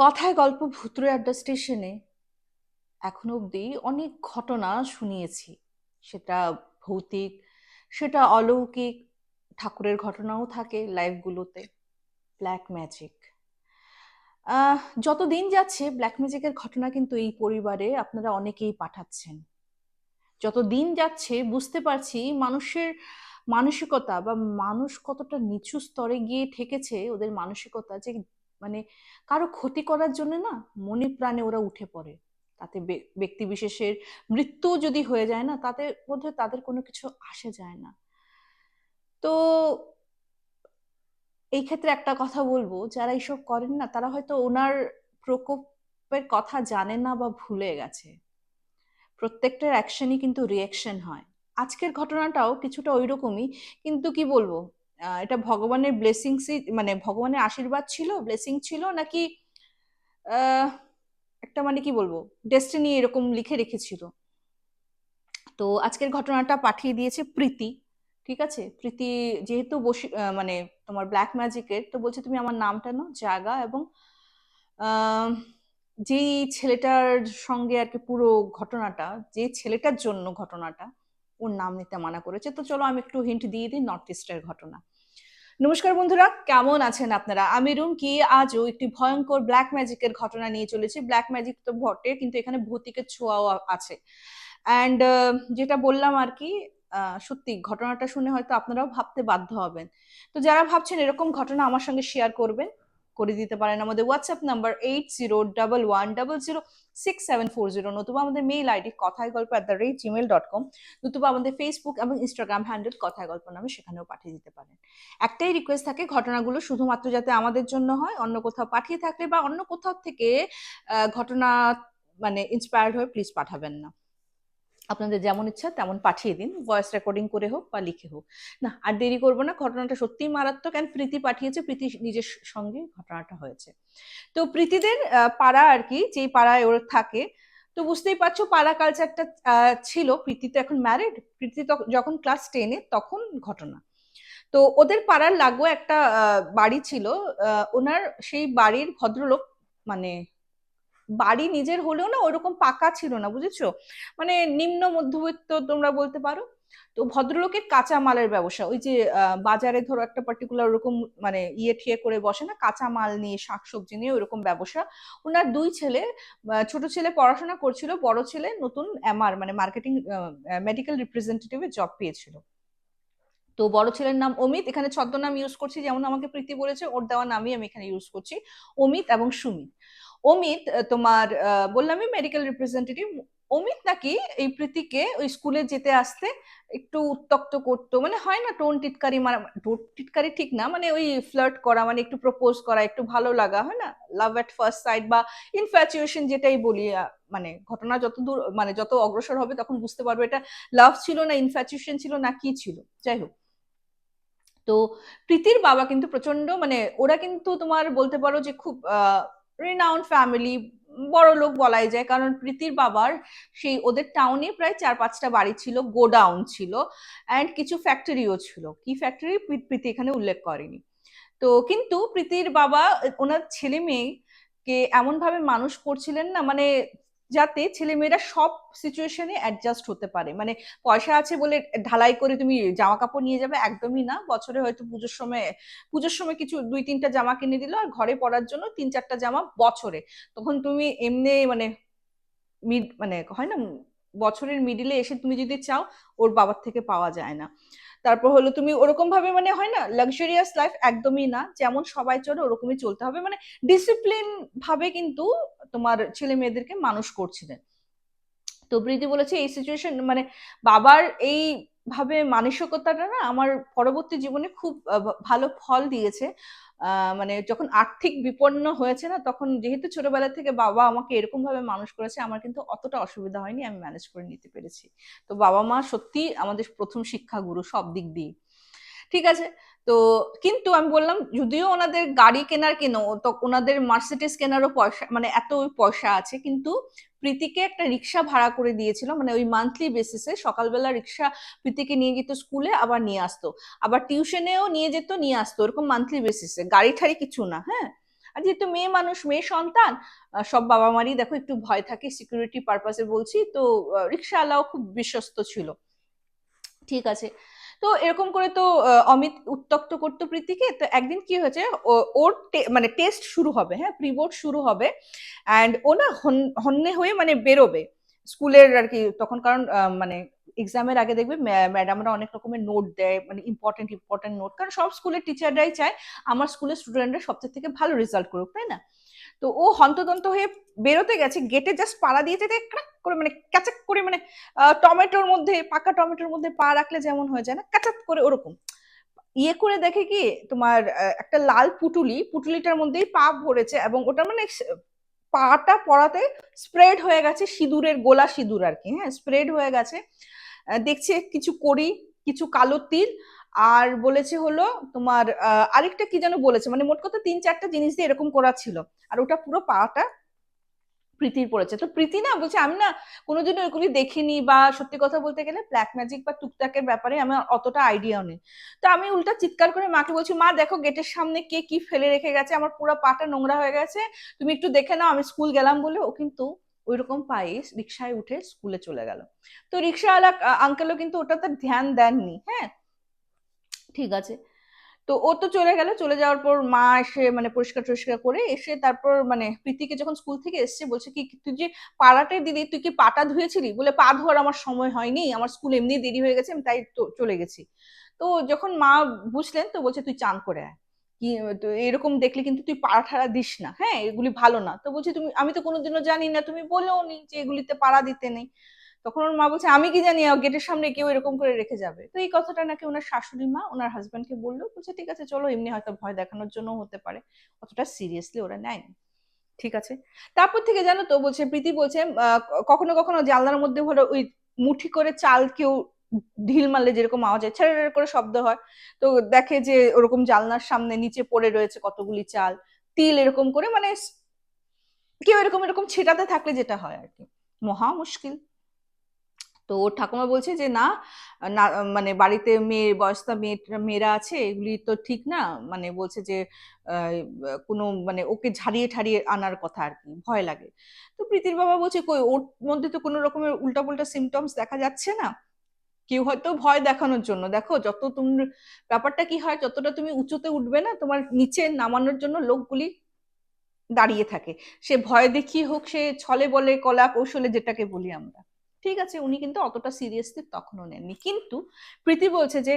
কথায় গল্প ভুতুড়ে আড্ডা স্টেশনে এখনও অবধি অনেক ঘটনা শুনিয়েছি। সেটা ভৌতিক, সেটা অলৌকিক, ঠাকুরের ঘটনাও থাকে লাইভগুলোতে ব্ল্যাক ম্যাজিক যত দিন যাচ্ছে ব্ল্যাক ম্যাজিকের ঘটনা কিন্তু এই পরিবারে আপনারা অনেকেই পাঠাচ্ছেন। যত দিন যাচ্ছে বুঝতে পারছি মানুষের মানসিকতা বা মানুষ কতটা নিচু স্তরে গিয়ে ঠেকেছে, ওদের মানসিকতা যে মানে কারও ক্ষতি করার জন্য না মনে প্রাণে ওরা উঠে পড়ে। তাতে ব্যক্তি বিশেষের মৃত্যু যদি হয়ে যায় না, তাতে বোধহয় তাদের কোনো কিছু আসে যায় না। তো এই ক্ষেত্রে একটা কথা বলব, যারা এইসব করেন না, তারা হয়তো ওনার প্রকোপের কথা জানে না বা ভুলে গেছে। প্রত্যেকটার অ্যাকশনই কিন্তু রিয়াকশন হয়। আজকের ঘটনাটাও কিছুটা ওই রকমই কিন্তু কি বলব? এটা ভগবানের ব্লেসিংসই মানে ভগবানের আশীর্বাদ ছিল ব্লেসিং ছিল নাকি একটা মানে কি বলব ডেস্টিনি এরকম লিখে রেখেছিল। তো আজকের ঘটনাটা পাঠিয়ে দিয়েছে প্রীতি, ঠিক আছে? প্রীতি যেহেতু বসে মানে তোমার ব্ল্যাক ম্যাজিকের তো বলছে তুমি আমার নামটা নাও জায়গা এবং যেই ছেলেটার সঙ্গে আর কি পুরো ঘটনাটা, যে ছেলেটার জন্য ঘটনাটা ওর নাম নিতে মানা করেছে। তো চলো আমি একটু হিন্ট দিয়ে দিই নর্থ ইস্টের ঘটনা। নমস্কার বন্ধুরা, কেমন আছেন আপনারা? আমি রুমকি, আজও একটি ভয়ঙ্কর ব্ল্যাক ম্যাজিকের ঘটনা নিয়ে চলেছি। ব্ল্যাক ম্যাজিক তো ঘটে কিন্তু এখানে ভৌতিকের ছোঁয়াও আছে। অ্যান্ড যেটা বললাম আর কি সত্যি ঘটনাটা শুনে হয়তো আপনারাও ভাবতে বাধ্য হবেন। তো যারা ভাবছেন এরকম ঘটনা আমার সঙ্গে শেয়ার করবেন করে দিতে পারেন। আমাদের WhatsApp number eight zero double one double zero six seven four zero নতুবা আমাদের mail ID Kothay Golpo at the rate Gmail dot com নতুবা আমাদের ফেসবুক এবং ইনস্টাগ্রাম হ্যান্ডেল কথায় গল্প নামে সেখানেও পাঠিয়ে দিতে পারেন। একটাই রিকোয়েস্ট থাকে, ঘটনাগুলো শুধুমাত্র যাতে আমাদের জন্য হয়, অন্য কোথাও পাঠিয়ে থাকলে বা অন্য কোথাও থেকে ঘটনা মানে ইন্সপায়ার্ড হয়ে প্লিজ পাঠাবেন না। আপনাদের যেমন ইচ্ছা তেমন পাঠিয়ে দিন। ভয়েস রেকর্ডিং করে হোক বা লিখে হোক। না, আর দেরি করব না, ঘটনাটা সত্যিই মারাত্মক অ্যান্ড প্রীতি পাঠিয়েছে, প্রীতি নিজের সঙ্গে ঘটনাটা হয়েছে। তো প্রীতিদের পাড়া আর কি, যেই পাড়ায় ওর থাকে, তো বুঝতেই পারছ পাড়া কালচারটা ছিল। প্রীতি তো এখন ম্যারিড প্রীতি যখন ক্লাস টেনে তখন ঘটনা। তো ওদের পাড়ার লাগো একটা বাড়ি ছিল ওনার সেই বাড়ির ভদ্রলোক মানে বাড়ি নিজের হলেও না ওরকম পাকা ছিল না, বুঝেছ? মানে নিম্ন মধ্যবিত্ত তোমরা বলতে পারো। তো ভদ্রলোকের কাঁচা মালের ব্যবসা, ওই যে বাজারে ধরো একটা পার্টিকুলার ওরকম মানে ইয়ে ঠিয়ে করে বসে না কাঁচা মাল নিয়ে, শাকসবজি নিয়ে ওরকম ব্যবসা। ওনার দুই ছেলে ছোট ছেলে পড়াশোনা করছিল, বড় ছেলে নতুন এমআর মানে মার্কেটিং মেডিকেল রিপ্রেজেন্টেটিভে জব পেয়েছিল। তো বড় ছেলের নাম অমিত, এখানে ছদ্মনাম ইউজ করছি, যেমন আমাকে প্রীতি বলেছে, ওর দেওয়া নামই আমি এখানে ইউজ করছি, অমিত এবং সুমিত। অমিত তোমার বললামই মেডিকেল রিপ্রেজেন্টেটিভ অমিত নাকি এই প্রীতিকে ওই স্কুলে যেতে আসতে একটু উত্তক্ত করতো। মানে হয় না টোন টিটকারি মারা টোন টিটকারি ঠিক না মানে ওই ফ্লার্ট করা মানে একটু প্রপোজ করা, একটু ভালো লাগা, হয় না? লাভ এট ফার্স্ট সাইড বা ইনফ্যাচুয়েশন যেটাই বলি মানে ঘটনা যত দূর মানে যত অগ্রসর হবে তখন বুঝতে পারবে এটা লাভ ছিল না ইনফ্যাচুয়েশন ছিল না, কি ছিল? যাই হোক। তো প্রীতির বাবা কিন্তু প্রচণ্ড মানে ওরা কিন্তু তোমার বলতে পারো যে খুব রিনাউন্ড ফ্যামিলি বড় লোক বলাই যায়, কারণ প্রীতির বাবার সেই ওদের টাউনে প্রায় চার পাঁচটা বাড়ি ছিল, গোডাউন ছিল অ্যান্ড কিছু ফ্যাক্টরিও ছিল। কি ফ্যাক্টরি প্রীতি এখানে উল্লেখ করেনি। তো কিন্তু প্রীতির বাবা, ওনার ছেলে মেয়েকে এমনভাবে মানুষ করছিলেন না মানে যাতে ছেলেমেয়েরা সব সিচুয়েশনে অ্যাডজাস্ট হতে পারে। মানে পয়সা আছে বলে ঢালাই করে তুমি জামা কাপড় নিয়ে যাবে একদমই না। বছরে হয়তো পুজোর সময় পুজোর সময় কিছু দুই তিনটা জামা কিনে দিল আর ঘরে পরার জন্য তিন চারটা জামা বছরে। তখন তুমি এমনি মানে মিড মানে হয় না, বছরের মিডিলে এসে তুমি যদি চাও, ওর বাবার থেকে পাওয়া যায় না। তারপর হলো তুমি ওরকম ভাবে মানে হয় না লাক্সারিয়াস লাইফ একদমই না, যেমন সবাই চলে ওরকমই চলতে হবে। মানে ডিসিপ্লিন ভাবে কিন্তু তোমার ছেলে মেয়েদেরকে মানুষ করছিলেন তো প্রীতি বলেছে, এই সিচুয়েশন মানে বাবার এই ভাবে মানসিকতাটা না আমার পরবর্তী জীবনে খুব ভালো ফল দিয়েছে। মানে যখন আর্থিক বিপন্ন হয়েছে না, তখন যেহেতু ছোটবেলা থেকে বাবা আমাকে এরকম ভাবে মানুষ করেছে, আমার কিন্তু অতটা অসুবিধা হয়নি, আমি ম্যানেজ করে নিতে পেরেছি। তো বাবা মা সত্যি আমাদের প্রথম শিক্ষাগুরু সব দিক দিয়ে ঠিক আছে তো কিন্তু আমি বললাম, যদিও ওনাদের গাড়ি কেনার কেন, তো ওনাদের মার্সিডিস কেনারও পয়সা মানে এত পয়সা আছে, কিন্তু প্রীতিকে একটা রিক্সা ভাড়া করে দিয়েছিল মানে ওই মান্থলি বেসিসে সকালবেলা রিক্সা প্রীতিকে নিয়ে যেত স্কুলে আবার নিয়ে আসতো। আবার টিউশনেও নিয়ে যেত, নিয়ে আসতো, ওরকম মান্থলি বেসিসে গাড়ি ঠাড়ি কিছু না হ্যাঁ? আর যেহেতু মেয়ে মানুষ, মেয়ে সন্তান সব বাবা মারই দেখো একটু ভয় থাকে সিকিউরিটি পারপাসে বলছি, তো রিক্সাওয়ালাও খুব বিশ্বস্ত ছিল। ঠিক আছে তো এরকম করে তো অমিত উত্তক্ত করতো প্রীতিকে। তো একদিন কি হয়েছে ওর মানে টেস্ট শুরু হবে হ্যাঁ প্রি বোর্ড শুরু হবে। অ্যান্ড ও না হন্যে হয়ে মানে বেরোবে স্কুলের আর কি, তখন কারণ মানে এক্সামের আগে দেখবে ম্যাডামরা অনেক রকমের নোট দেয় মানে ইম্পর্টেন্ট ইম্পর্টেন্ট নোট কারণ সব স্কুলের টিচাররাই চায়, আমার স্কুলের স্টুডেন্টরা সবচেয়ে থেকে ভালো রেজাল্ট করুক, তাই না? তো ও হন্তদন্ত হয়ে বেরোতে গেছে গেটে জাস্ট পাড়া দিয়ে যেতে করে মানে ক্যাচাক করে মানে টমেটোর মধ্যে, পাকা টমেটোর মধ্যে পা রাখলে যেমন হয়ে যায় না, ক্যাচাক করে ওরকম। ইয়ে করে দেখে কি তোমার একটা লাল পুটুলি, পুটুলিটার মধ্যেই পা ভরেছে এবং ওটা মানে পাটা পড়াতে স্প্রেড হয়ে গেছে সিঁদুরের গোলা সিঁদুর আর কি হ্যাঁ স্প্রেড হয়ে গেছে। দেখছে কিছু করি কিছু কালো তিল আর বলেছে হলো তোমার আরেকটা কি যেন বলেছে? মানে মোট কথা তিন চারটা জিনিস দিয়ে এরকম করা ছিল। আর ওটা পুরো পাটা প্রীতির পড়েছে। তো প্রীতি না বলছে, আমি না কোনোদিন ওইগুলি দেখিনি বা সত্যি কথা বলতে গেলে ব্ল্যাক ম্যাজিক বা টুকটাকের ব্যাপারে আমার অতটা আইডিয়াও নেই। তো আমি উল্টা চিৎকার করে মাকে বলছি, মা দেখো গেটের সামনে কে কি ফেলে রেখে গেছে, আমার পুরো পাটা নোংরা হয়ে গেছে। তুমি একটু দেখে নাও, আমি স্কুল গেলাম বলে ও কিন্তু ওই রকম পায়ে রিক্সায় উঠে স্কুলে চলে গেল। তো রিক্সাওয়ালা আঙ্কেলও কিন্তু ওটাতে ধ্যান দেননি হ্যাঁ? ঠিক আছে। তো ও তো চলে গেল, চলে যাওয়ার পর মা এসে মানে পরিষ্কার টরিষ্কার করে এসে তারপর মানে প্রীতিকে যখন স্কুল থেকে এসছে, বলছে কি তুই যে পাড়াটে দিদি, তুই কি পাটা ধুয়েছিলি? বলে পা ধোয়ার আমার সময় হয়নি, আমার স্কুল এমনি দেরি হয়ে গেছে, আমি তাই তো চলে গেছি। তো যখন মা বুঝলেন, তো বলছে তুই চান করে আয়। কি এরকম দেখলে কিন্তু তুই পাড়া ঠাড়া দিস না হ্যাঁ? এগুলি ভালো না। তো বলছি তুমি, আমি তো কোনোদিনও জানি না, তুমি বলেও নি যে এগুলিতে পাড়া দিতে নেই। তখন ওর মা বলছে, আমি কি জানি গেটের সামনে কেউ এরকম করে রেখে যাবে? তো এই কথাটা নাকি ওনার শাশুড়ি মা, ওনার হাজব্যান্ডকে বলল, বলছে, ঠিক আছে, চলো, এমনি হয়তো ভয় দেখানোর জন্য হতে পারে। অতটা সিরিয়াসলি ওরা নেয়নি। ঠিক আছে? তারপর থেকে জানো তো, বলছে, প্রীতি বলছে কখনো কখনো জানলার মধ্যে হলো ওই মুঠি করে চাল কেউ ঢিল মারলে যেরকম আওয়াজ হয় ছেড়ে করে শব্দ হয়। তো দেখে যে ওরকম জালনার সামনে নিচে পড়ে রয়েছে কতগুলি চাল, তিল এরকম করে মানে কেউ এরকম এরকম ছেটাতে থাকলে যেটা হয় আর কি। মহা মুশকিল। তো ওর ঠাকুমা বলছে যে, না না মানে বাড়িতে মেয়ে বয়স্তা মেয়ে, মেয়েরা আছে, এগুলি তো ঠিক না। মানে বলছে যে কোনো মানে ওকে ঝাড়িয়ে ঠাড়িয়ে আনার কথা আর কি, ভয় লাগে। তো প্রীতির বাবা বলছে, কই, ওর মধ্যে তো কোনো রকমের উল্টাপুল্টা সিমটমস দেখা যাচ্ছে না। কেউ হয়তো ভয় দেখানোর জন্য। দেখো, যত তুমি, ব্যাপারটা কি হয়, যতটা তুমি উঁচুতে উঠবে না, তোমার নিচে নামানোর জন্য লোকগুলি দাঁড়িয়ে থাকে। সে ভয় দেখিয়ে হোক, সে ছলে বলে, কলা কৌশলে যেটাকে বলি আমরা। ঠিক আছে, উনি কিন্তু অতটা সিরিয়াসলি তখনও নেননি। কিন্তু প্রীতি বলছে যে,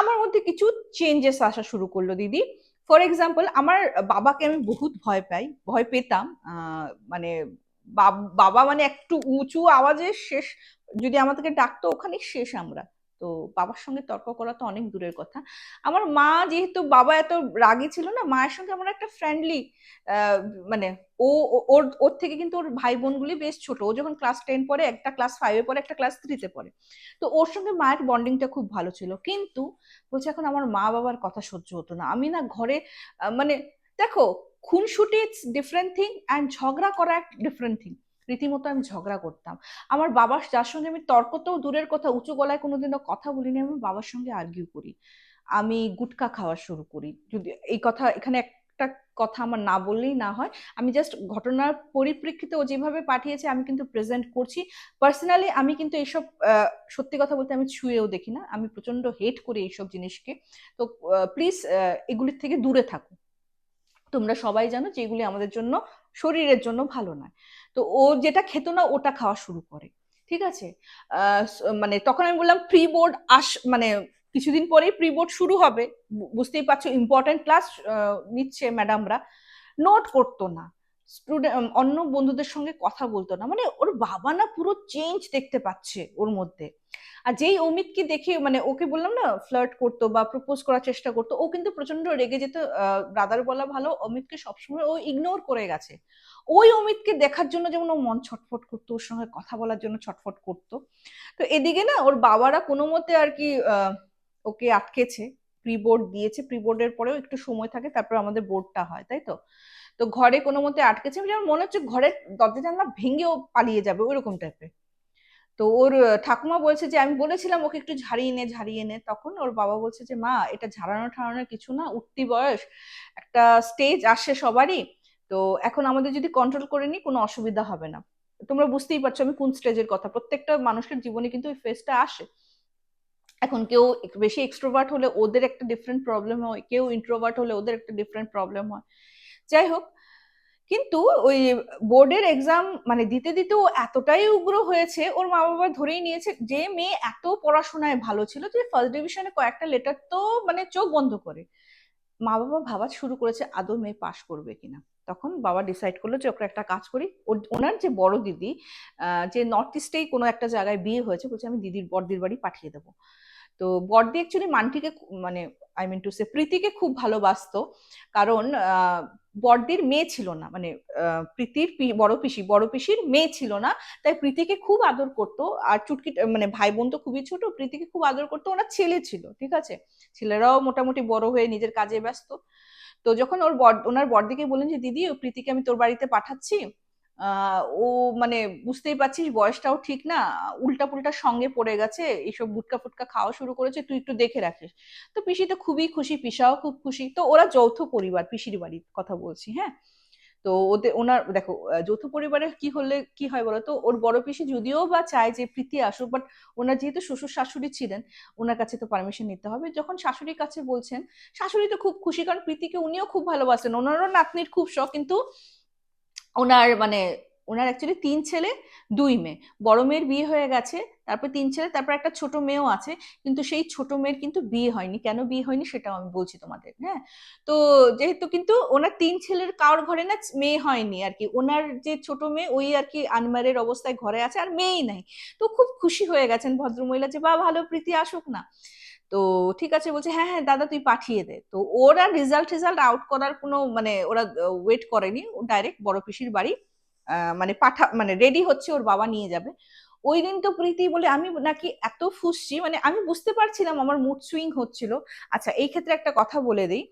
আমার মধ্যে কিছু চেঞ্জেস আসা শুরু করল, দিদি। ফর এক্সাম্পল আমার বাবাকে আমি বহুত ভয় পাই, ভয় পেতাম মানে বাবা মানে একটু উঁচু আওয়াজে শেষ, যদি আমাদেরকে ডাকতো ওখানে শেষ আমরা। তো বাবার সঙ্গে তর্ক করা তো অনেক দূরের কথা। আমার মা যেহেতু বাবা এত রাগী ছিল না, মায়ের সঙ্গে আমার একটা ফ্রেন্ডলি মানে ও ওর ওর থেকে কিন্তু ওর ভাই বোনগুলি বেশ ছোট। ও যখন ক্লাস টেন পরে একটা ক্লাস ফাইভে পরে একটা ক্লাস থ্রিতে পড়ে। তো ওর সঙ্গে মায়ের বন্ডিংটা খুব ভালো ছিল। কিন্তু বলছে, এখন আমার মা বাবার কথা সহ্য হতো না। আমি না ঘরে মানে দেখো, খুনসুটি ইটস ডিফারেন্ট থিং অ্যান্ড ঝগড়া করা এক ডিফারেন্ট থিং রীতিমতো আমি ঝগড়া করতাম। আমার বাবার, যার সঙ্গে আমি তর্ক তো দূরের কথা, উঁচু গলায় কোনোদিনও কথা বলিনি, আমি বাবার সঙ্গে আর্গিউ করি। আমি গুটকা খাওয়া শুরু করি। যদি এই কথা এখানে একটা কথা আমার না বললেই না হয়। আমি জাস্ট ঘটনার পরিপ্রেক্ষিতে ও যেভাবে পাঠিয়েছে, আমি কিন্তু প্রেজেন্ট করছি। পার্সোনালি আমি কিন্তু এইসব সত্যি কথা বলতে আমি ছুঁয়েও দেখি না। আমি প্রচণ্ড হেট করি এইসব জিনিসকে। তো প্লিজ এগুলির থেকে দূরে থাকো। তোমরা সবাই জানো যে এগুলি আমাদের জন্য শরীরের জন্য ভালো নয়। তো ও যেটা খেত না, ওটা খাওয়া শুরু করে। ঠিক আছে? মানে তখন আমি বললাম প্রি বোর্ড আস মানে কিছুদিন পরেই প্রি বোর্ড শুরু হবে। বুঝতেই পারছ ইম্পর্টেন্ট ক্লাস নিচ্ছে ম্যাডামরা নোট করতো না। স্টুডেন্ট অন্য বন্ধুদের সঙ্গে কথা বলতো না। মানে ওর বাবা না পুরো চেঞ্জ দেখতে পাচ্ছে ওর মধ্যে। আর যেই অমিতকে দেখে মানে ওকে বললাম না ফ্লার্ট করতো বা প্রপোজ করার চেষ্টা করতো, ও কিন্তু প্রচণ্ড রেগে যেত ব্রাদার বলা ভালো, অমিতকে সবসময় ও ইগনোর করে গেছে। ওই অমিতকে দেখার জন্য যেমন ও মন ছটফট করতো, ওর সঙ্গে কথা বলার জন্য ছটফট করতো। তো এদিকে না, ওর বাবারা কোনো মতে আর কি ওকে আটকেছে প্রি বোর্ড দিয়েছে প্রি বোর্ডের পরেও একটু সময় থাকে, তারপর আমাদের বোর্ডটা হয়, তাই তো? তো ঘরে কোনো মতে আটকেছে, যেমন মনে হচ্ছে ঘরের দরজা জানলা ভেঙেও পালিয়ে যাবে, ওইরকম টাইপের তো ওর ঠাকুমা বলছে যে, আমি বলেছিলাম ওকে একটু ঝাড়িয়ে নে ঝাড়িয়ে নে। তখন ওর বাবা বলছে যে, মা, এটা ঝাড়ানো ঠাড়ানোর কিছু না, উঠতি বয়স, একটা স্টেজ আসে সবারই, তো এখন আমাদের যদি কন্ট্রোল করে নিই, কোনো অসুবিধা হবে না। তোমরা বুঝতেই পারছ আমি কোন স্টেজের কথা, প্রত্যেকটা মানুষের জীবনে কিন্তু ওই ফেসটা আসে। এখন কেউ বেশি এক্সট্রোভার্ট হলে ওদের একটা ডিফারেন্ট প্রবলেম হয়, কেউ ইন্ট্রোভার্ট হলে ওদের একটা ডিফারেন্ট প্রবলেম হয়। যাই হোক, কিন্তু ওই বোর্ডের এক্সাম মানে দিতে দিতে ও এতটাই উগ্র হয়েছে, ওর মা বাবা ধরেই নিয়েছে, যে মেয়ে এত পড়াশোনায় ভালো ছিল যে ফার্স্ট ডিভিশনে কয়েকটা লেটার তো মানে চোখ বন্ধ করে। মা বাবা ভাবা শুরু করেছে, আদৌ মেয়ে পাশ করবে কিনা? তখন বাবা ডিসাইড করল যে, ওকে একটা কাজ করি। ওনার যে বড় দিদি যে নর্থ ইস্টেই কোনো একটা জায়গায় বিয়ে হয়েছে, বলছে, আমি দিদির, বড়দির বাড়ি পাঠিয়ে দেবো। তো বর্দি অ্যাকচুয়ালি মানটিকে মানে আই মিন টু সে প্রীতিকে খুব ভালোবাসতো। কারণ বর্দির মেয়ে ছিল না। মানে প্রীতির বড় পিসি, বড় পিসির মেয়ে ছিল না। তাই প্রীতিকে খুব আদর করতো। আর চুটকি মানে ভাই বোন তো খুবই ছোট, প্রীতিকে খুব আদর করতো। ওনার ছেলে ছিল, ঠিক আছে? ছেলেরাও মোটামুটি বড় হয়ে নিজের কাজে ব্যস্ত। তো যখন ওর বর ওনার বর্দিকে বললেন যে, দিদি প্রীতিকে আমি তোর বাড়িতে পাঠাচ্ছি। ও মানে বুঝতেই পারছিস বয়সটাও ঠিক না উল্টা পুল্টা সঙ্গে পড়ে গেছে, এইসব গুটকা ফুটকা খাওয়া শুরু করেছে, তুই একটু দেখে রাখিস। তো পিসি তো খুবই খুশি, পিসাও খুব খুশি। তো ওরা যৌথ পরিবার, পিসির বাড়ির কথা বলছি হ্যাঁ? তো ওদের, ওনার, দেখো যৌথ পরিবারে কি হলে, কি হয় বলতো ওর বড় পিসি যদিও বা চায় যে প্রীতি আসুক বাট ওনার যেহেতু শ্বশুর শাশুড়ি ছিলেন, ওনার কাছে তো পারমিশন নিতে হবে। যখন শাশুড়ির কাছে বলছেন, শাশুড়ি তো খুব খুশি, কারণ প্রীতিকে উনিও খুব ভালোবাসেন। ওনারও নাতনির খুব শখ, কিন্তু ওনার মানে ওনার অ্যাকচুয়ালি তিন ছেলে, দুই মেয়ে। বড় মেয়ের বিয়ে হয়ে গেছে, তারপর তিন ছেলে, তারপর একটা ছোট মেয়েও আছে, কিন্তু সেই ছোট মেয়ের কিন্তু বিয়ে হয়নি। কেন বিয়ে হয়নি সেটাও আমি বলছি তোমাদের হ্যাঁ? তো যেহেতু কিন্তু ওনার তিন ছেলের কারোর ঘরে না মেয়ে হয়নি আর কি, ওনার যে ছোট মেয়ে ওই আর কি আনমারের অবস্থায় ঘরে আছে আর মেয়েই নাই। তো খুব খুশি হয়ে গেছেন ভদ্রমহিলা যে বা ভালো, প্রীতি, আসুক না। তো ঠিক আছে বলছে হ্যাঁ হ্যাঁ দাদা, তুই পাঠিয়ে দে। তো ওরা রেজাল্ট রেজাল্ট আউট করার কোনো মানে ওরা ওয়েট করেনি। ডাইরেক্ট বড় পিসির বাড়ি মানে পাঠা মানে রেডি হচ্ছে, ওর বাবা নিয়ে যাবে। ওই দিন তো প্রীতি বলে, আমি নাকি এত ফুসছি। মানে আমি বুঝতে পারছিলাম আমার মুড সুইং হচ্ছিল। আচ্ছা এই ক্ষেত্রে একটা কথা বলে দিই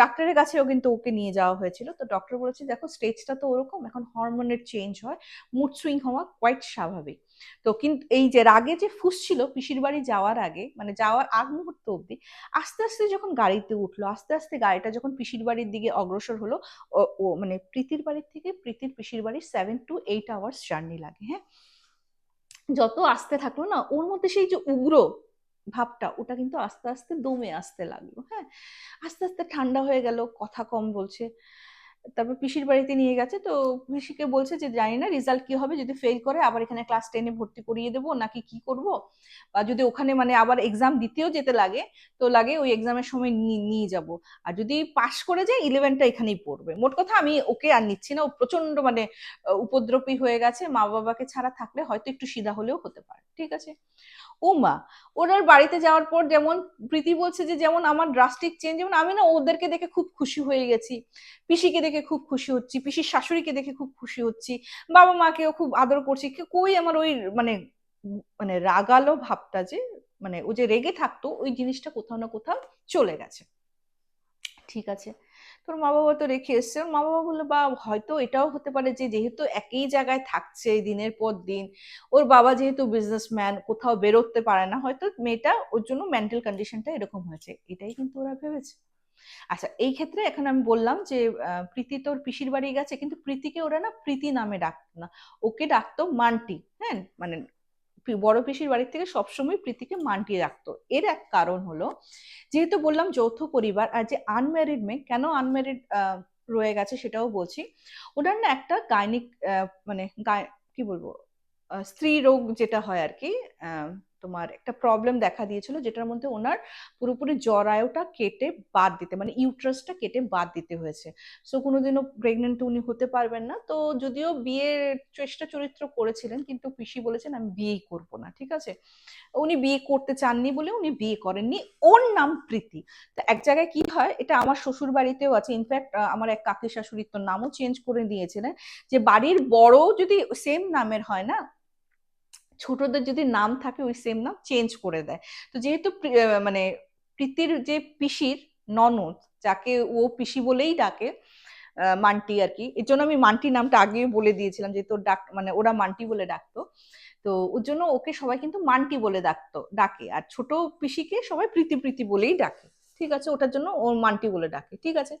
ডাক্তারের কাছেও কিন্তু ওকে নিয়ে যাওয়া হয়েছিল। তো ডক্টর বলেছে, দেখো স্টেজটা তো ওরকম, এখন হরমোনের চেঞ্জ হয় মুড সুইং হওয়া কোয়াইট স্বাভাবিক। তো কিন্তু এই যে রাগে যে ফুসছিল পিসির বাড়ি যাওয়ার আগে মানে যাওয়ার আগ মুহূর্ত অব্দি আস্তে আস্তে যখন গাড়িতে উঠল, আস্তে আস্তে গাড়িটা যখন পিসির বাড়ির দিকে অগ্রসর হলো, ও মানে প্রীতির বাড়ির থেকে প্রীতির পিসির বাড়ির seven to eight hours journey লাগে হ্যাঁ? যত আসতে থাকল না, ওর মধ্যে সেই যে উগ্র ভাবটা, ওটা কিন্তু আস্তে আস্তে দমে আসতে লাগল হ্যাঁ? আস্তে আস্তে ঠান্ডা হয়ে গেল, কথা কম বলছে। তারপর পিসির বাড়িতে নিয়ে গেছে। তো পিসিকে বলছে যে, জানি না রেজাল্ট কি হবে, যদি ফেল করে আবার এখানে ক্লাস টেনে ভর্তি করিয়ে দেবো, নাকি কি করব? বা যদি ওখানে মানে আবার এক্সাম দিতেও যেতে লাগে, তো লাগে ওই এক্সামের সময় নিয়ে যাব। আর যদি পাশ করে যায় ইলেভেনটা এখানেই পড়বে। মোট কথা আমি ওকে আর নিচ্ছি না। ও প্রচণ্ড মানে উপদ্রবী হয়ে গেছে। মা বাবাকে ছাড়া থাকলে হয়তো একটু সিধা হলেও হতে পারে। ঠিক আছে? উমা ওনার বাড়িতে যাওয়ার পর যেমন প্রীতি বলছে যে, যেমন আমার ড্রাস্টিক চেঞ্জ যেমন আমি না ওদেরকে দেখে খুব খুশি হয়ে গেছি। পিসিকে দেখে খুব খুশি হচ্ছি, পিসির শাশুড়িকে দেখে খুব খুশি হচ্ছি, বাবা মাকেও খুব আদর করছি। কই আমার ওই মানে মানে রাগালো ভাবটা যে মানে ও যে রেগে থাকতো, ওই জিনিসটা কোথাও না কোথাও চলে গেছে। ঠিক আছে। তোর মা বাবা তো রেখে এসছে। ওর মা বাবা বলল, বা, হয়তো এটাও হতে পারে যে, যেহেতু একই জায়গায় থাকছে দিনের পর দিন, ওর বাবা যেহেতু বিজনেসম্যান কোথাও বেরোতে পারে না, হয়তো মেয়েটা ওর জন্য মেন্টাল কন্ডিশনটা এরকম হয়েছে। এটাই কিন্তু ওরা ভেবেছে। আচ্ছা এই ক্ষেত্রে এখন আমি বললাম যে প্রীতি তোর পিসির বাড়ি গেছে, কিন্তু প্রীতিকে ওরা না প্রীতি নামে ডাকতো না। ওকে ডাকতো মান্টি হ্যাঁ? মানে বড় পিসির বাড়ির থেকে সবসময় প্রীতিকে মান্টি রাখতো এর এক কারণ হলো, যেহেতু বললাম যৌথ পরিবার আর যে আনম্যারিড মেয়ে, কেন আনম্যারিড রয়ে গেছে সেটাও বলছি, ওনার না একটা গাইনিক মানে কি বলব? স্ত্রী রোগ যেটা হয় আর কি তোমার একটা প্রবলেম দেখা দিয়েছিল, যেটার মধ্যে ওনার পুরোপুরি জরায়ুটা কেটে বাদ দিতে মানে ইউট্রাসটা কেটে বাদ দিতে হয়েছে। সো কোনোদিনও প্রেগনেন্ট উনি হতে পারবেন না। তো যদিও বিয়ের চেষ্টা চরিত্র করেছিলেন, কিন্তু পিসি বলেছেন, আমি বিয়েই করব না। ঠিক আছে? উনি বিয়ে করতে চাননি বলে উনি বিয়ে করেননি। ওর নাম প্রীতি। তো এক জায়গায় কি হয়, এটা আমার শ্বশুর বাড়িতেও আছে ইনফ্যাক্ট আমার এক কাকি শাশুড়ির তো নামও চেঞ্জ করে দিয়েছিলেন। যে বাড়ির বড় যদি সেম নামের হয় না ছোটদের যদি নাম থাকে ওই সেম নাম চেঞ্জ করে দেয়। তো যেহেতু মানে প্রীতির যে পিসির ননদ, যাকে ও পিসি বলেই ডাকে মান্টি আর কি, এর জন্য আমি মান্টি নামটা আগেই বলে দিয়েছিলাম যে তোর ডাক মানে ওরা মান্টি বলে ডাকতো। তো ওর জন্য ওকে সবাই কিন্তু মান্টি বলে ডাকতো, ডাকে। আর ছোট পিসিকে সবাই প্রীতি প্রীতি বলেই ডাকে। ঠিক আছে? ওটার জন্য ও মান্টি বলে ডাকে। ঠিক আছে?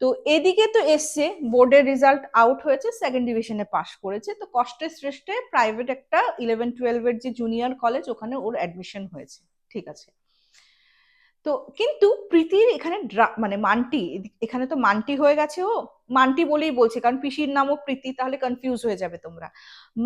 তো এদিকে তো এসছে, বোর্ডের রেজাল্ট আউট হয়েছে সেকেন্ড ডিভিশনে পাশ করেছে। তো কষ্টে শ্রেষ্ঠে প্রাইভেট একটা ইলেভেন টুয়েলভের যে জুনিয়র কলেজ ওখানে ওর অ্যাডমিশন হয়েছে। ঠিক আছে? তো কিন্তু প্রীতির এখানে মানে মান্টি, এখানে তো মান্টি হয়ে গেছে ও। মান্টি বলেই বলছে, কারণ পিসির নামও প্রীতি, তাহলে কনফিউজ হয়ে যাবে তোমরা।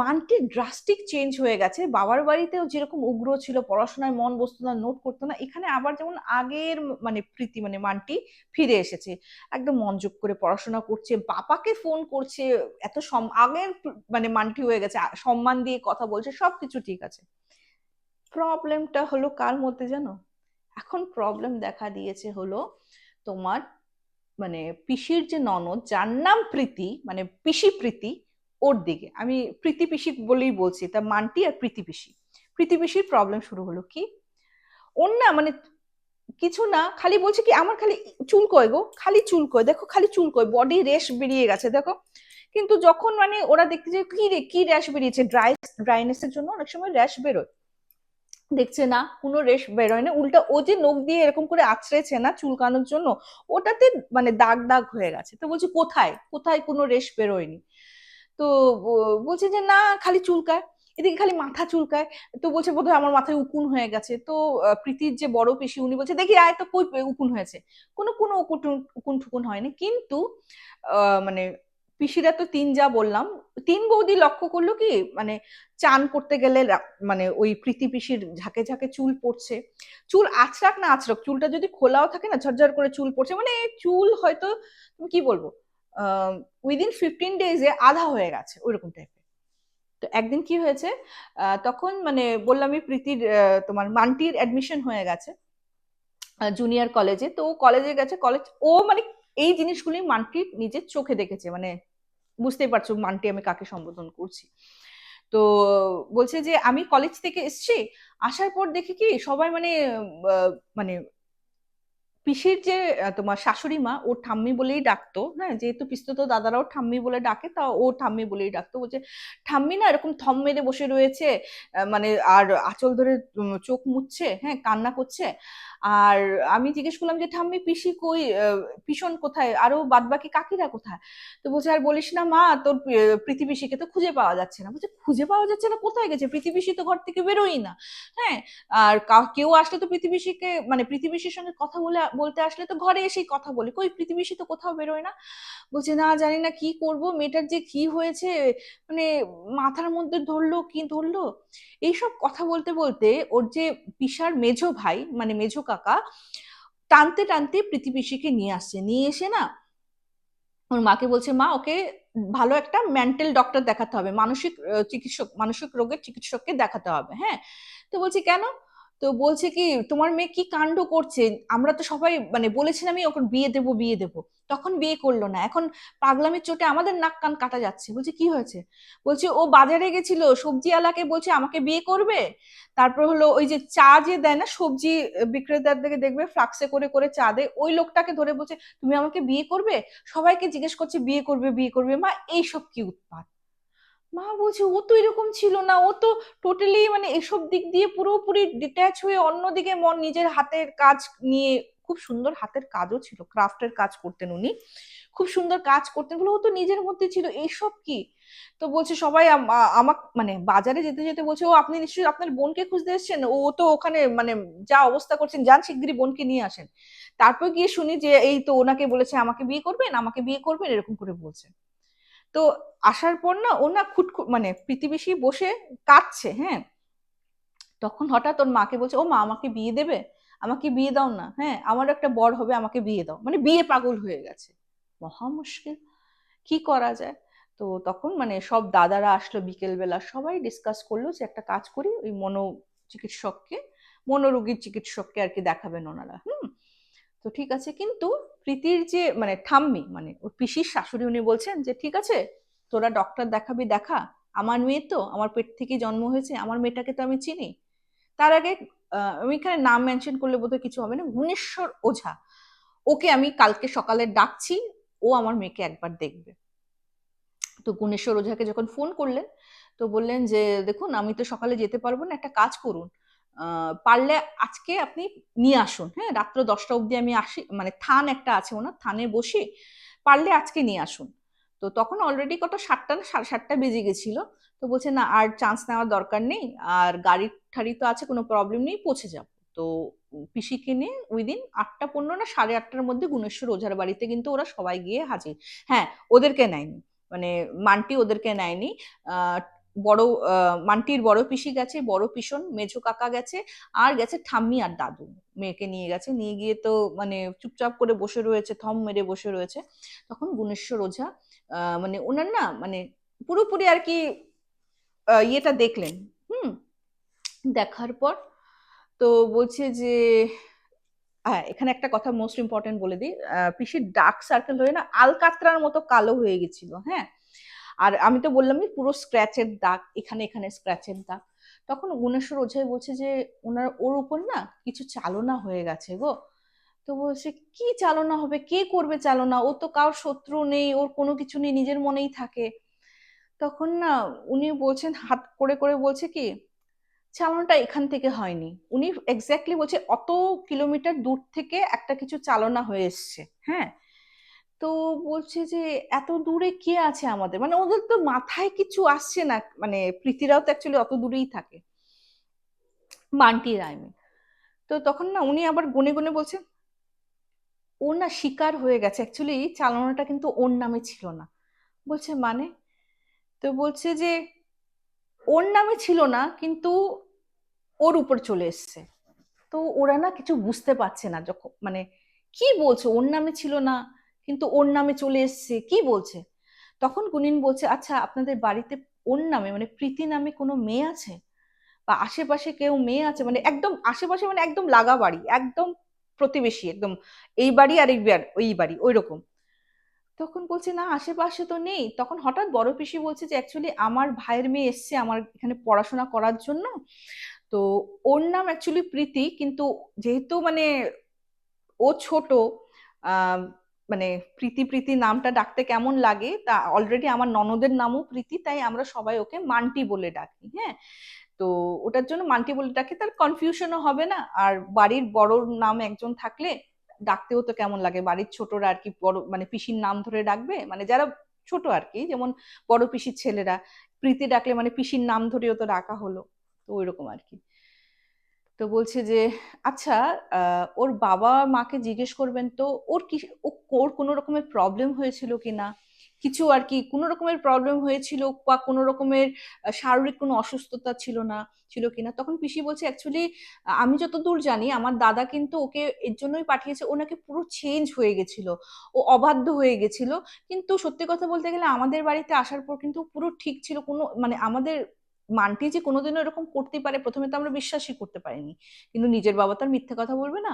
মান্টি ড্রাস্টিক চেঞ্জ হয়ে গেছে, বাবার বাড়িতেও যেরকম উগ্র ছিল, পড়াশোনায় মন বসতো না নোট করতো না, এখানে আবার যেমন আগের মানে প্রীতি মানে মান্টি ফিরে এসেছে। একদম মনোযোগ করে পড়াশোনা করছে বাবাকে ফোন করছে, এত সম, আগের মানে মান্টি হয়ে গেছে সম্মান দিয়ে কথা বলছে, সবকিছু ঠিক আছে। প্রবলেমটা হলো কার মধ্যে জানো? এখন প্রবলেম দেখা দিয়েছে হলো তোমার মানে পিসির যে ননদ, যার নাম প্রীতি মানে পিসি প্রীতি, ওর দিকে। আমি প্রীতি পিসি বলেই বলছি তা মানটি আর প্রীতি পিসি। প্রীতি পিসির প্রবলেম শুরু হলো কি? ওর না মানে কিছু না, খালি বলছে কি, আমার খালি চুল কয় গো, খালি চুল কয়, দেখো খালি চুল কয় বডি রেশ বেরিয়ে গেছে, দেখো। কিন্তু যখন মানে ওরা দেখতে যে কি রে, কি র্যাশ বেরিয়েছে ড্রাই ড্রাইনেসের জন্য অনেক সময় র্যাশ বেরোয়। দেখছে না, কোনো রেশ বেরোয় না উল্টা ও যে নখ দিয়ে এরকম করে আছড়েছে না চুলকানোর জন্য, ওটাতে মানে দাগ দাগ হয়ে গেছে। তো বলছে, কোথায়? কোথায় কোনো রেশ বেরোয়নি? তো বলছে যে, না, খালি চুলকায়। এদিকে খালি মাথা চুলকায়। তো বলছে, বোধহয় আমার মাথায় উকুন হয়ে গেছে। তো প্রীতির যে বড় পেশি উনি বলছে, দেখি, আয় তো, কই, উকুন হয়েছে? কোনো কোনো উকুন উকুন ঠুকুন হয়নি। কিন্তু মানে পিসিরা তো তিন যা বললাম, তিন বৌদি লক্ষ্য করল কি মানে চান করতে গেলে মানে ওই প্রীতি পিসির ঝাঁকে ঝাঁকে চুল পড়ছে। চুল আছড়াক না আছড়াক, চুলটা যদি খোলাও থাকে না, ঝরঝর করে চুল পড়ছে মানে চুল হয়তো, তুমি কি বলব উইদিন ফিফটিন ডেজে আধা হয়ে গেছে, ওইরকম টাইপের তো একদিন কি হয়েছে তখন মানে বললাম বললামই প্রীতির তোমার মান্টির অ্যাডমিশন হয়ে গেছে জুনিয়র কলেজে তো কলেজে গেছে কলেজ ও মানে এই জিনিসগুলি মান্টি নিজের চোখে দেখেছে মানে বুঝতেই পারছ মানটি আমি কাকে সম্বোধন করছি। তো বলছে যে, আমি কলেজ থেকে এসছি, আসার পর দেখি কি সবাই মানে মানে পিসির যে তোমার শাশুড়ি মা ও ঠাম্মি বলেই ডাকতো হ্যাঁ? যেহেতু পিস্তত দাদারাও ঠাম্মি বলে ডাকে, তা ও ঠাম্মি বলেই ডাকতো। বলছে, ঠাম্মি না এরকম থম মেরে বসে রয়েছে মানে আর আঁচল ধরে চোখ মুচ্ছে হ্যাঁ? কান্না করছে আর আমি জিজ্ঞেস করলাম যে, ঠাম্মি, পিসি কই? পিসন কোথায়? আরও বাদ বাকি কাকিরা কোথায়? তো বলছে, আর বলিস না, মা, তোর পৃথিবীশিকে তো খুঁজে পাওয়া যাচ্ছে না। বলছে, খুঁজে পাওয়া যাচ্ছে না? কোথায় গেছে? পৃথিবীশি তো ঘর থেকে বেরোই না। হ্যাঁ আর কেউ আসলে তো পৃথিবীশিকে মানে পৃথিবীশির সঙ্গে কথা বলে, বলতে আসলে তো ঘরে এসেই কথা বলি। কই পৃথিবীশি তো কোথাও বেরোয় না? বলছে, না, জানি না কি করব, মেয়েটার যে কি হয়েছে মানে মাথার মধ্যে ধরলো, কি ধরলো? এইসব কথা বলতে বলতে ওর যে পিসার মেঝো ভাই মানে মেঝো কাকা, টানতে টানতে পৃথিবীশিকে নিয়ে আসছে। নিয়ে এসে না ওর মাকে বলছে, মা, ওকে ভালো একটা মেন্টাল ডক্টর দেখাতে হবে। মানসিক চিকিৎসক, মানসিক রোগের চিকিৎসককে দেখাতে হবে। হ্যাঁ? তো বলছি, কেন? তো বলছে কি, তোমার মেয়ে কি কাণ্ড করছে? আমরা তো সবাই মানে বলেছিলামই ওকে বিয়ে দেবো বিয়ে দেবো। তখন বিয়ে করল না। এখন পাগলামের চোটে আমাদের নাক কান কাটা যাচ্ছে। বলছে, কি হয়েছে? বলছে, ও বাজারে গেছিল সবজি আলাকে বলছে, আমাকে বিয়ে করবে? তারপর হলো ওই যে চা যে দেয় না, সবজি বিক্রেতার দিকে দেখবে, ফ্লাক্সে করে করে চা দেয়। ওই লোকটাকে ধরে বলছে, তুমি আমাকে বিয়ে করবে? সবাইকে জিজ্ঞেস করছে, বিয়ে করবে বিয়ে করবে মা? এইসব কি উৎপাত? মা বলছে, ও তো এরকম ছিল না। ও তো টোটালি মানে এসব দিক দিয়ে পুরোপুরি ডিট্যাচ হয়ে অন্যদিকে মন নিজের হাতের কাজ নিয়ে খুব সুন্দর হাতের কাজও ছিল ক্রাফটের কাজ করতেন উনি। খুব সুন্দর কাজ করতেন বলে ও তো নিজের মধ্যে ছিল। এইসব কি? তো বলছে, সবাই আমাক মানে বাজারে যেতে যেতে বলছে, ও, আপনি নিশ্চয়ই আপনার বোনকে খুঁজতে এসছেন? ও তো ওখানে মানে যা অবস্থা করছেন, যান শিগগিরই বোনকে নিয়ে আসেন। তারপর গিয়ে শুনি যে, এই তো ওনাকে বলেছে আমাকে বিয়ে করবেন, আমাকে বিয়ে করবেন, এরকম করে বলছে। তো আসার পর না ও না খুট মানে পৃথিবীশি বসে কাঁদছে হ্যাঁ। তখন হঠাৎ ওর মাকে বলছে, ও মা, আমাকে বিয়ে দেবে? আমাকে বিয়ে দাও না হ্যাঁ আমার একটা বর হবে, আমাকে বিয়ে দাও। মানে বিয়ে পাগল হয়ে গেছে। মহা মুশকিল। কি করা যায়? তো তখন মানে সব দাদারা আসলো বিকেলবেলা, সবাই ডিসকাস করল যে একটা কাজ করি, ওই মনো চিকিৎসককে মনোরোগীর চিকিৎসককে আর কি দেখাবেন ওনারা, হুম? তো ঠিক আছে, কিন্তু প্রীতির যে মানে ঠাম্মি মানে ওর পিসির শাশুড়ি উনি বলছেন যে, ঠিক আছে, তোরা ডক্টর দেখাবি, দেখা। আমার মেয়ে তো, আমার পেট থেকে জন্ম হয়েছে, আমার মেয়েটাকে তো আমি চিনি। তার আগে আমি এখানে নাম মেনশন করলে বোধহয় কিছু হবে না গুণেশ্বর ওঝা। ওকে আমি কালকে সকালে ডাকছি, ও আমার মেয়েকে একবার দেখবে। তো গুণেশ্বর ওঝাকে যখন ফোন করলেন, তো বললেন যে, দেখুন, আমি তো সকালে যেতে পারব না, একটা কাজ করুন। পারলে আজকে আপনি নিয়ে আসুন। হ্যাঁ রাত্র দশটা অবধি আমি আসি মানে থান একটা আছে ওনার, থানে বসি, পারলে আজকে নিয়ে আসুন। তো তখন অলরেডি কত সাতটা না সাড়ে সাতটা বেজে গেছিল। তো বলছে, না, আর চান্স নেওয়ার দরকার নেই, আর গাড়ি ঠাড়ি তো আছে, কোনো প্রবলেম নেই, পৌঁছে যাব। তো পিসিকে নিয়ে উইদিন আটটা পনেরো না সাড়ে আটটার মধ্যে গুণেশ্বর ওঝার বাড়িতে কিন্তু ওরা সবাই গিয়ে হাজির। হ্যাঁ ওদেরকে নেয়নি মানে মানটি ওদেরকে নেয়নি বড় মান্টির বড় পিসি গেছে, বড় পিসন, মেঝো কাকা গেছে, আর গেছে ঠাম্মি আর দাদু। মেয়েকে নিয়ে গেছে, নিয়ে গিয়ে তো মানে চুপচাপ করে বসে রয়েছে, থম মেরে বসে রয়েছে। তখন গুণেশ্বর ওঝা মানে ওনার না মানে পুরোপুরি আর কি ইয়েটা দেখলেন। হুম? দেখার পর তো বলছে যে হ্যাঁ এখানে একটা কথা মোস্ট ইম্পর্টেন্ট বলে দিই পিসির ডার্ক সার্কেল হয়ে না আলকাত্রার মতো কালো হয়ে গেছিল হ্যাঁ? আর আমি তো বললামই পুরো স্ক্র্যাচের দাগ, এখানে এখানে স্ক্র্যাচের দাগ। তখন গুণেশ্বর ওঝাই বলছে যে, ওনার, ওর উপর না কিছু চালনা হয়ে গেছে গো। তো বলছে, কি চালনা হবে? কে করবে চালনা? ও তো কার শত্রু নেই, ওর কোনো কিছু নেই, নিজের মনেই থাকে। তখন না উনি বলছেন, হাত করে করে বলছে কি, চালনাটা এখান থেকে হয়নি। উনি এক্স্যাক্টলি বলছে, অত কিলোমিটার দূর থেকে একটা কিছু চালনা হয়ে এসছে। হ্যাঁ? তো বলছে যে, এত দূরে কে আছে আমাদের? মানে ওদের তো মাথায় কিছু আসছে না মানে প্রীতিরাও তো অ্যাকচুয়ালি অত দূরেই থাকে, মান্টি রায়মি তো তখন না উনি আবার গুনে গুনে বলছেন ও না শিকার হয়ে গেছে অ্যাকচুয়ালি চালানোটা কিন্তু ওর নামে ছিল না। বলছে মানে? তো বলছে যে, ওর নামে ছিল না, কিন্তু ওর উপর চলে এসছে। তো ওরা না কিছু বুঝতে পারছে না, যখন মানে কি বলছে, ওর নামে ছিল না কিন্তু ওর নামে চলে এসছে। কি বলছে? তখন গুনিন বলছে আচ্ছা আপনাদের বাড়িতে ওর নামে মানে প্রীতি নামে কোনো মেয়ে আছে? বা আশেপাশে কেউ মেয়ে আছে? মানে একদম আশেপাশে মানে একদম লাগা বাড়ি, একদম প্রতিবেশী, একদম এই বাড়ি আর এই ওই বাড়ি, ওই রকম। তখন বলছে, না, আশেপাশে তো নেই। তখন হঠাৎ বড় পিসি বলছে যে, অ্যাকচুয়ালি আমার ভাইয়ের মেয়ে এসছে আমার এখানে পড়াশোনা করার জন্য। তো ওর নাম অ্যাকচুয়ালি প্রীতি, কিন্তু যেহেতু মানে ও ছোট মানে প্রীতি প্রীতি নামটা ডাকতে কেমন লাগে? তা অলরেডি আমার ননদের নামও প্রীতি, তাই আমরা সবাই ওকে মান্টি বলে ডাকি হ্যাঁ? তো ওটার জন্য মান্টি বলে ডাকি, তার কনফিউশনও হবে না। আর বাড়ির বড় নাম একজন থাকলে ডাকতেও তো কেমন লাগে। বাড়ির ছোটরা আর কি বড় মানে পিসির নাম ধরে ডাকবে। মানে যারা ছোট আর কি, যেমন বড় পিসির ছেলেরা, প্রীতি ডাকলে মানে পিসির নাম ধরেও তো ডাকা হলো। তো ওই রকম আর কি। তো বলছে যে আচ্ছা ওর বাবা মাকে জিজ্ঞেস করবেন তো, ওর কি ওর কোনো রকমের প্রবলেম হয়েছিল কি না কিছু আর কি, কোনো রকমের প্রবলেম হয়েছিল বা কোনো রকমের শারীরিক কোনো অসুস্থতা ছিল না, ছিল কিনা? তখন পিসি বলছে অ্যাকচুয়ালি আমি যতদূর জানি, আমার দাদা কিন্তু ওকে এর জন্যই পাঠিয়েছে, ও নাকি পুরো চেঞ্জ হয়ে গেছিল, ও অবাধ্য হয়ে গেছিল। কিন্তু সত্যি কথা বলতে গেলে আমাদের বাড়িতে আসার পর কিন্তু পুরো ঠিক ছিল, কোনো মানে আমাদের মানটি যে কোনোদিনও এরকম করতে পারে, প্রথমে তো আমরা বিশ্বাসই করতে পারিনি। কিন্তু নিজের বাবা তার মিথ্যে কথা বলবে না।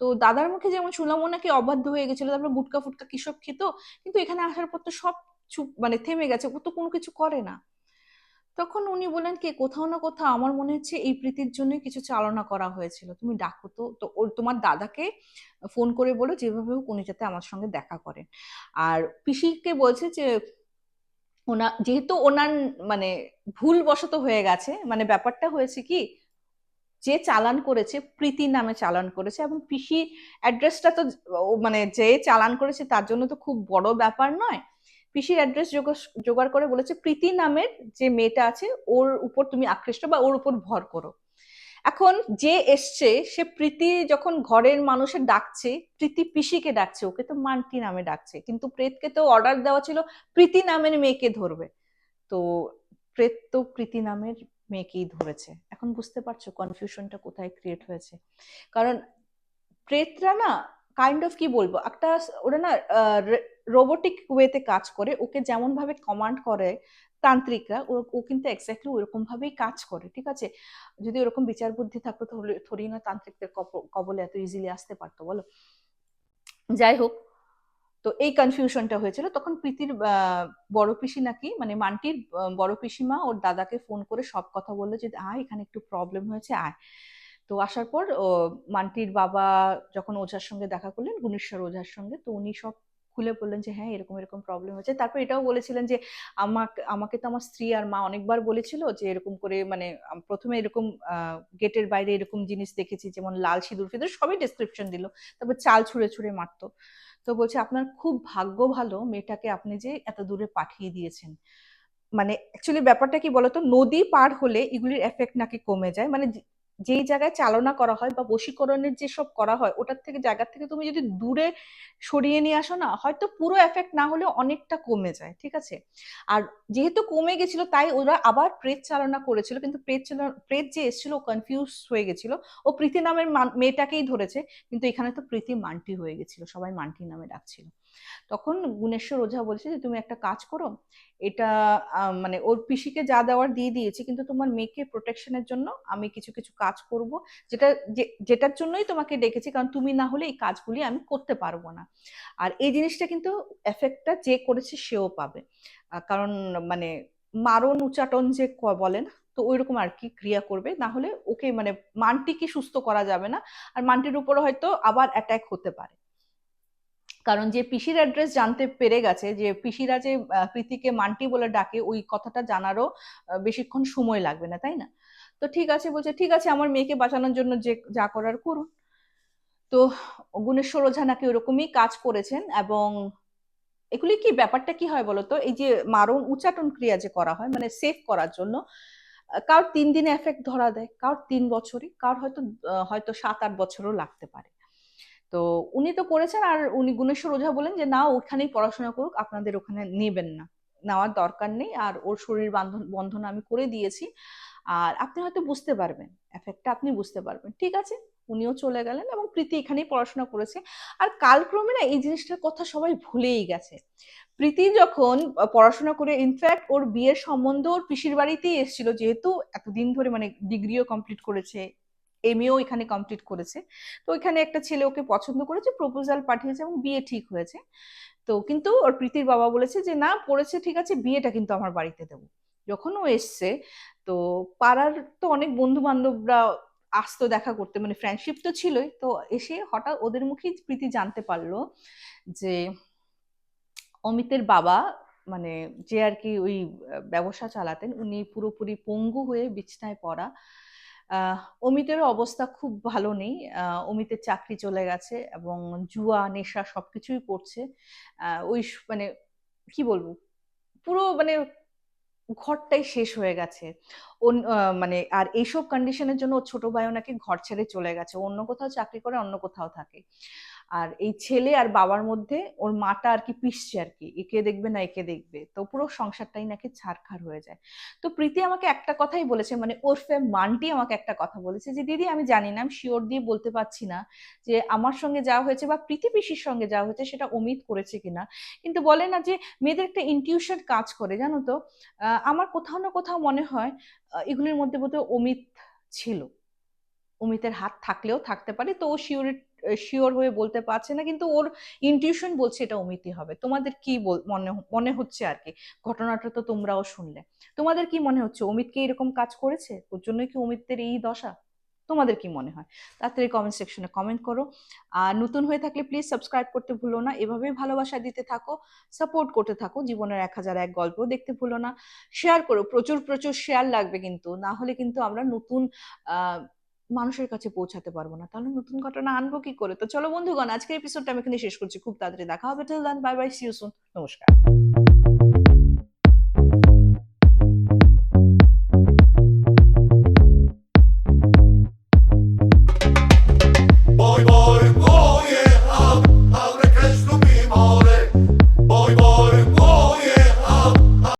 তো দাদার মুখে যেমন শুনলাম ও নাকি অবাধ্য হয়ে গেছিল, তারপরে গুটকা ফুটকা কিসব খেত, কিন্তু এখানে আসার পর তো সব চুপ মানে থেমে গেছে, ও তো কোনো কিছু করে না। তখন উনি বলেন কি, কোথাও না কোথাও আমার মনে হচ্ছে এই প্রীতির জন্য কিছু চালনা করা হয়েছিল। তুমি ডাকো তো। তো ওর, তোমার দাদাকে ফোন করে বলো, যেভাবে হোক উনি যাতে আমার সঙ্গে দেখা করেন। আর পিসিকে বলছে যে ওনা, যেহেতু ওনার মানে ভুল বশত হয়ে গেছে মানে ব্যাপারটা হয়েছে কি, যে চালান করেছে, প্রীতি নামে চালান করেছে এবং পিসি অ্যাড্রেসটা তো মানে যে চালান করেছে তার জন্য তো খুব বড় ব্যাপার নয়। পিসির অ্যাড্রেস জোগাড় করে বলেছে, প্রীতি নামের যে মেয়েটা আছে, ওর উপর তুমি আকৃষ্ট বা ওর উপর ভর করো। এখন যে এসছে, সে প্রীতি যখন ঘরের মানুষের ডাকছে, প্রীতি পিসিকে ডাকছে, ওকে তো মান্টি নামে ডাকছে। কিন্তু প্রেতকে তো অর্ডার দেওয়া ছিল, প্রীতি নামের মেয়েকে ধরবে। তো প্রেত তো প্রীতি নামের মেয়েকেই ধরেছে। এখন বুঝতে পারছ কনফিউশনটা কোথায় ক্রিয়েট হয়েছে। কারণ প্রেতরা না কাইন্ড অফ কি বলব, একটা ওরা না রোবোটিক ওয়েতে কাজ করে, ওকে যেমন ভাবে কমান্ড করে তান্ত্রিকরা ও কিন্তু এক্স্যাক্টলি ওরকম ভাবেই কাজ করে, ঠিক আছে? যদি ওরকম বিচার বুদ্ধি থাকতো তাহলে থরি না তান্ত্রিকদের কবলে এত ইজিলি আসতে পারতো, বলো? যাই হোক, তো এই কনফিউশনটা হয়েছিল। তখন প্রীতির বড় পিসি নাকি মানে মানটির বড় পিসিমা ওর দাদাকে ফোন করে সব কথা বলল যে, আয়, এখানে একটু প্রবলেম হয়েছে, আয়। তো আসার পর মানটির বাবা যখন ওঝার সঙ্গে দেখা করলেন, গুণেশ্বর ওঝার সঙ্গে, তো উনি সব খুলে বললেন যে হ্যাঁ এরকম এরকম প্রবলেম হচ্ছে। তারপর এটাও বলেছিলেন যে, আমাকে আমাকে তো আমার স্ত্রী আর মা অনেকবার বলেছিল যে, এরকম করে মানে প্রথমে এরকম গেটের বাইরে এরকম জিনিস দেখেছি, যেমন লাল সিঁদুর ফিদুর, সবই ডিসক্রিপশন দিল। তারপর চাল ছুঁড়ে ছুঁড়ে মারতো। তো বলছে, আপনার খুব ভাগ্য ভালো মেয়েটাকে আপনি যে এত দূরে পাঠিয়ে দিয়েছেন। মানে অ্যাকচুয়ালি ব্যাপারটা কি বলতো? নদী পার হলে এগুলির এফেক্ট নাকি কমে যায়? মানে যেই জায়গায় চালনা করা হয় বা বশীকরণের যেসব করা হয়, ওটার থেকে জায়গা থেকে তুমি যদি দূরে সরিয়ে নিয়ে আসো না, হয়তো পুরো এফেক্ট না হলেও অনেকটা কমে যায়, ঠিক আছে? আর যেহেতু কমে গেছিল, তাই ওরা আবার প্রেত চালনা করেছিল, কিন্তু প্রেত প্রেত যে এসেছিল, ও কনফিউজ হয়ে গেছিল। ও প্রীতি নামের মেয়েটাকেই ধরেছে, কিন্তু এখানে তো প্রীতি মান্টি হয়ে গেছিল, সবাই মান্টি নামে ডাকছিল। তখন গুণেশ্বর ওঝা বলছে যে, তুমি একটা কাজ করো, এটা মানে ওর পিসিকে যা দেওয়ার দিয়ে দিয়েছি, কিন্তু তোমার মেয়েকে প্রোটেকশনের জন্য আমি কিছু কিছু কাজ করব, যেটা যেটার জন্যই তোমাকে ডেকেছি, কারণ তুমি না হলে এই কাজগুলি আমি করতে পারব না। আর এই জিনিসটা কিন্তু এফেক্টটা যে করেছে সেও পাবে। কারণ মানে মারণ, উচাটন যে বলেন, তো ওই রকম আর কি ক্রিয়া করবে, না হলে ওকে মানে মানটিকে সুস্থ করা যাবে না, আর মানটির উপরে হয়তো আবার অ্যাট্যাক হতে পারে। কারণ যে পিসির অ্যাড্রেস জানতে পেরে গেছে যে পিসিরা যে প্রীতিকে মান্টি বলে ডাকে, ওই কথাটা জানারও বেশিক্ষণ সময় লাগবে না, তাই না? তো ঠিক আছে, বলছে, ঠিক আছে, আমার মেয়েকে বাঁচানোর জন্য যে, যা করার করুন। তো গুণেশ্বর ওঝা নাকি ওরকমই কাজ করেছেন এবং এগুলি কি, ব্যাপারটা কি হয় বলতো? এই যে মারণ উচ্চাটন ক্রিয়া যে করা হয় মানে সেভ করার জন্য কার তিন দিনে এফেক্ট ধরা দেয়? কারোর তিন বছরই? কারোর হয়তো হয়তো সাত আট বছরও লাগতে পারে। তো উনি তো করেছেন আর উনি গুণেশ্বর ওঝা বলেন যে, না, ওখানেই পড়াশোনা করুক, আপনাদের ওখানে নেবেন না। নেওয়ার দরকার নেই আর ওর শরীর বান্ধন, বন্ধন আমি করে দিয়েছি। আর আপনি হয়তো বুঝতে পারবেন, এফেক্টটা আপনি বুঝতে পারবেন। ঠিক আছে? উনিও চলে গেলেন এবং প্রীতি এখানেই পড়াশোনা করেছে। আর কালক্রমে না এই জিনিসটার কথা সবাই ভুলেই গেছে। প্রীতি যখন পড়াশোনা করে ইনফ্যাক্ট ওর বিয়ের সম্বন্ধ ওর পিসির বাড়িতেই এসেছিল। যেহেতু এতদিন ধরে মানে ডিগ্রিও কমপ্লিট করেছে এমএও এখানে কমপ্লিট করেছে। তো এখানে একটা ছেলে ওকে পছন্দ করেছে প্রপোজাল পাঠিয়েছে এবং বিয়ে ঠিক হয়েছে। তো কিন্তু ওর প্রীতির বাবা বলেছে যে, না, পড়েছে, ঠিক আছে বিয়েটা কিন্তু আমার বাড়িতে দেবো। যখন ও এসছে, তো পাড়ার তো অনেক বন্ধু বান্ধবরা আসতো দেখা করতে মানে ফ্রেন্ডশিপ তো ছিলই। তো এসে হঠাৎ ওদের মুখেই প্রীতি জানতে পারল যে, অমিতের বাবা মানে যে আর কি ওই ব্যবসা চালাতেন, উনি পুরোপুরি পঙ্গু হয়ে বিছনায় পড়া অমিতের অবস্থা খুব ভালো নেই। অমিতের চাকরি চলে গেছে এবং জুয়া, নেশা সবকিছুই করছে ওই মানে কি বলব? পুরো মানে ঘরটাই শেষ হয়ে গেছে। মানে আর এইসব কন্ডিশনের জন্য ছোট ভাইও নাকি ঘর ছেড়ে চলে গেছে। অন্য কোথাও চাকরি করে, অন্য কোথাও থাকে। আর এই ছেলে আর বাবার মধ্যে ওর মাটা আর কি পিসছে আর কি, একে দেখবে না একে দেখবে। তো পুরো সংসারটাই নাকি ছাড়খার হয়ে যায়। তো প্রীতি আমাকে একটা কথাই বলেছে মানে ওরফে মানটি আমাকে একটা কথা বলেছে যে, দিদি, আমি জানি না, আমি শিওর দিয়ে বলতে পারছি না যে, আমার সঙ্গে যা হয়েছে বা প্রীতি পিসির সঙ্গে যা হয়েছে সেটা অমিত করেছে কিনা। কিন্তু বলে না যে, মেয়েদের একটা ইনটিউশন কাজ করে, জানো তো? আমার কোথাও না কোথাও মনে হয় এগুলির মধ্যে বোধহয় অমিত ছিল। অমিতের হাত থাকলেও থাকতে পারে, তো ও শিওর শিওর হয়ে বলতে পারছে না, কিন্তু ওর ইনটিউশন বলছে এটা অমিতই হবে। তোমাদের কি মনে মনে হচ্ছে আর কি? ঘটনাটা তো তোমরাও শুনলে। তোমাদের কি মনে হচ্ছে? অমিত কি এরকম কাজ করেছে? ওর জন্যই কি অমিতের এই দশা? তোমাদের কি মনে হয়? তাড়াতাড়ি কমেন্ট সেকশনে কমেন্ট করো। আর নতুন হয়ে থাকলে প্লিজ সাবস্ক্রাইব করতে ভুলো না। এভাবেই ভালোবাসা দিতে থাকো সাপোর্ট করতে থাকো। জীবনের এক হাজার এক গল্প দেখতে ভুলো না। শেয়ার করো। প্রচুর প্রচুর শেয়ার লাগবে কিন্তু। না হলে কিন্তু আমরা নতুন মানুষের কাছে পৌঁছাতে পারব না। তাহলে নতুন ঘটনা আনব কি করে? তো চলো বন্ধুগণ, আজকের এপিসোডটা আমি এখানে শেষ করছি। খুব তাড়াতাড়ি দেখা হবে। Till then bye bye see you soon নমস্কার।